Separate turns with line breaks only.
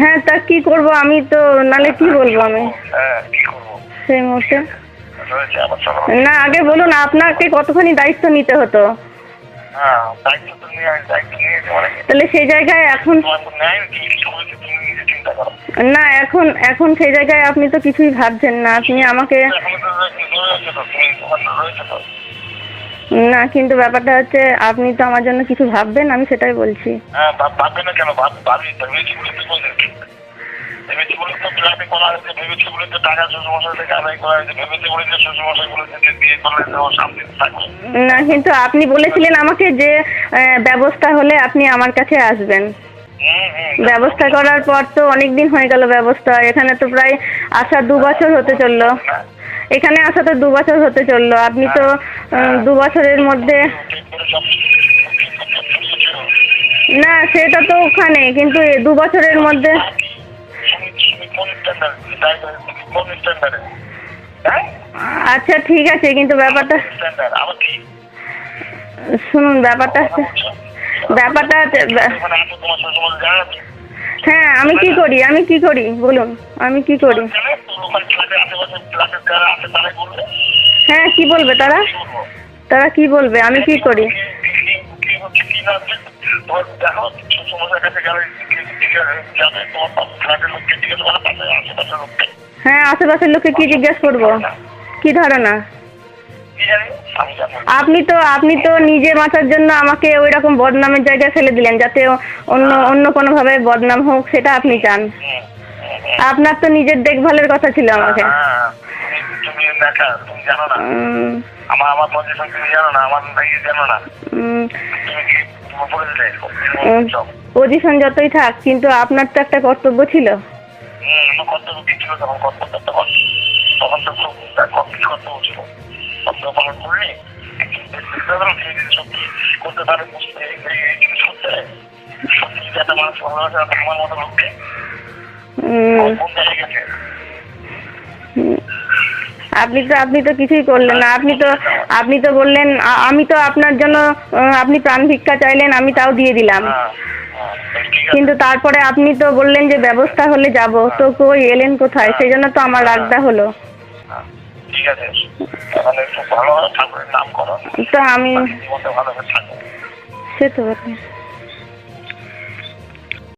হ্যাঁ তা কি করব? আমি তো নালে কি বলব আমি? সেই মুহূর্তে। না, আগে বলুন, আপনাকে কতখানি দায়িত্ব নিতে হতো? তাহলে সেই জায়গায় এখন না, এখন এখন সেই জায়গায় আপনি তো কিছুই ভাবছেন না। আপনি আমাকে না কিন্তু ব্যাপারটা হচ্ছে আপনি তো আমার জন্য কিছু ভাববেন আমি সেটাই বলছি।
হ্যাঁ ভাব- না কেন? ভাবি ভেবেছি বলে তো বলছে ভেবেছি বলে তো প্ল্যানে করা হয়েছে ভেবেছি বলে তো টাকা শ্বশুরমশাই থেকে আদায় করা হয়েছে ভেবেছি বলে যে শ্বশুরমশাই বলে যে বিয়ে করলে তো ও থাকবে।
না কিন্তু আপনি বলেছিলেন আমাকে যে ব্যবস্থা হলে আপনি আমার কাছে আসবেন। ব্যবস্থা করার পর তো অনেক দিন হয়ে গেল ব্যবস্থা এখানে তো প্রায় আসা দু বছর হতে চলল।
না,
এখানে আসা তো দু বছর হতে চলল আপনি তো আহ, দু বছরের মধ্যে। না সেটা তো ওখানে কিন্তু দু বছরের মধ্যে
হ্যাঁ
আচ্ছা ঠিক আছে কিন্তু ব্যাপারটা শুনুন ব্যাপারটা হচ্ছে ব্যাপারটা? হ্যাঁ আমি কি করি আমি কি করি বলুন আমি কি করি হ্যাঁ কি বলবে তারা? তারা কি বলবে? আমি কি করি? হ্যাঁ আশেপাশের লোককে কি জিজ্ঞেস করব? কি ধারণা। আপনি তো আপনি তো নিজে বাঁচার জন্য আমাকে ওই রকম বদনামের জায়গায় ফেলে দিলেন যাতে অন্য অন্য কোনোভাবে বদনাম হোক সেটা আপনি চান।
হুম।
আপনার তো নিজের দেখভালের কথা ছিল আমাকে।
হ্যাঁ, তুমি- তুমি দেখা তুমি জানো না। আমার আমার পজিশন তুমি জানো না আমার ইয়ে জানো না। তুমি কি
পজিশন যতই থাক কিন্তু আপনার তো একটা কর্তব্য ছিল।
হুম কর্তব্য কি ছিল? তখন কর্তব্য তখন তখন তো খুব কর্তব্য ছিল কর্তব্য পালন করলি সত্যি করতে পারে সত্যি যদি একটা মানুষ ভালোবাসে আমার মতো লোককে
আপনি তো আপনি তো কিছুই করলেন না। আপনি তো আপনি তো বললেন আমি তো আপনার জন্য আপনি প্রাণ ভিক্ষা চাইলেন আমি তাও দিয়ে দিলাম।
হ্যাঁ হ্যাঁ
কিন্তু তারপরে আপনি তো বললেন যে ব্যবস্থা হলে যাব। তো কই এলেন কোথায়? সেই জন্য তো আমার রাগটা হলো।
হ্যাঁ, ঠিক আছে। তাহলে ভালো ঠাকুরের নাম করো।
তো আমি সে তো।